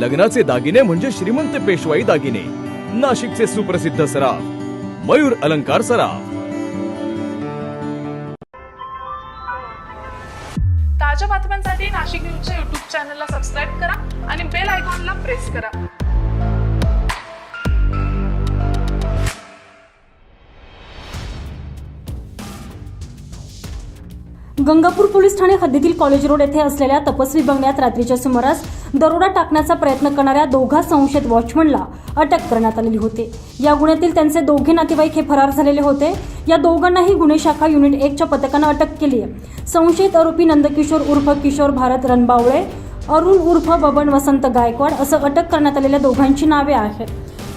लग्नाचे दागिने म्हणजे श्रीमंत पेशवाई दागिने. नाशिकचे सुप्रसिद्ध सराफ मयूर अलंकार सराफ. ताज्या बातम्यांसाठी नाशिक न्यूजच्या युट्यूब चॅनलला सबस्क्राईब करा आणि बेल आयकॉनला प्रेस करा. गंगापूर पोलीस ठाणे हद्दीतील कॉलेज रोड येथे असलेल्या तपस्वी बंगल्यात रात्रीच्या सुमारास दरोडा टाकण्याचा प्रयत्न करणाऱ्या दोघा संशयित वॉचमनला अटक करण्यात आलेली होती. या गुन्ह्यातील त्यांचे दोघे नातेवाईक हे फरार झालेले होते. या दोघांनाही गुन्हे शाखा युनिट एकच्या पथकानं अटक केली आहे. संशयित आरोपी नंदकिशोर उर्फ किशोर भारत रणबावळे अरुण उर्फ बबन वसंत गायकवाड असं अटक करण्यात आलेल्या दोघांची नावे आहेत.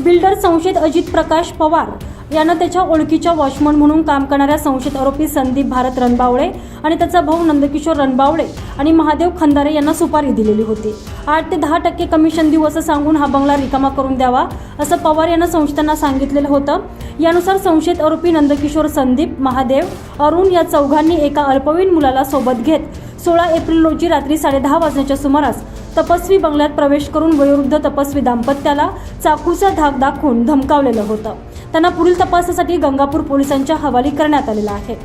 बिल्डर संशयित अजित प्रकाश पवार यानं त्याच्या ओळखीच्या वॉचमन म्हणून काम करणाऱ्या संशयित आरोपी संदीप भारत रणबावळे आणि त्याचा भाऊ नंदकिशोर रणबावळे आणि महादेव खंदारे यांना सुपारी दिलेली होती. आठ ते दहा टक्के कमिशन देऊ असं सांगून हा बंगला रिकामा करून द्यावा असं पवार यांना संशयितांना सांगितलेलं होतं. यानुसार संशयित आरोपी नंदकिशोर संदीप महादेव अरुण या चौघांनी एका अल्पवयीन मुलाला सोबत घेत सोळा एप्रिल रोजी रात्री साडेदहा वाजण्याच्या सुमारास तपस्वी बंगल्यात प्रवेश करून वयोवृद्ध तपस्वी दाम्पत्याला चाकूचा धाक दाखवून धमकावलेलं होतं. त्यांना पुढील तपासासाठी गंगापूर पोलिसांच्या हवाली करण्यात आलेला आहे.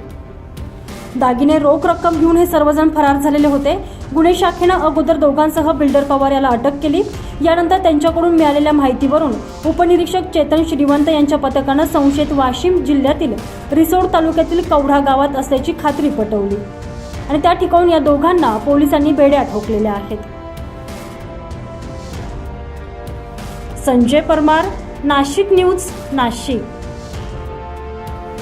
दागिने रोख रक्कम घेऊन हे सर्वजण फरार झालेले होते. गुन्हे शाखेनं अगोदर दोघांसह बिल्डर पवार याला अटक केली. यानंतर त्यांच्याकडून मिळालेल्या माहितीवरून उपनिरीक्षक चेतन श्रीवंत यांच्या पथकानं संशयित वाशिम जिल्ह्यातील रिसोड तालुक्यातील कवढा गावात असल्याची खात्री पटवली. आणि त्या ठिकाणून या दोघांना पोलिसांनी बेड्या ठोकलेल्या आहेत. संजय परमार नाशिक न्यूज नाशिक.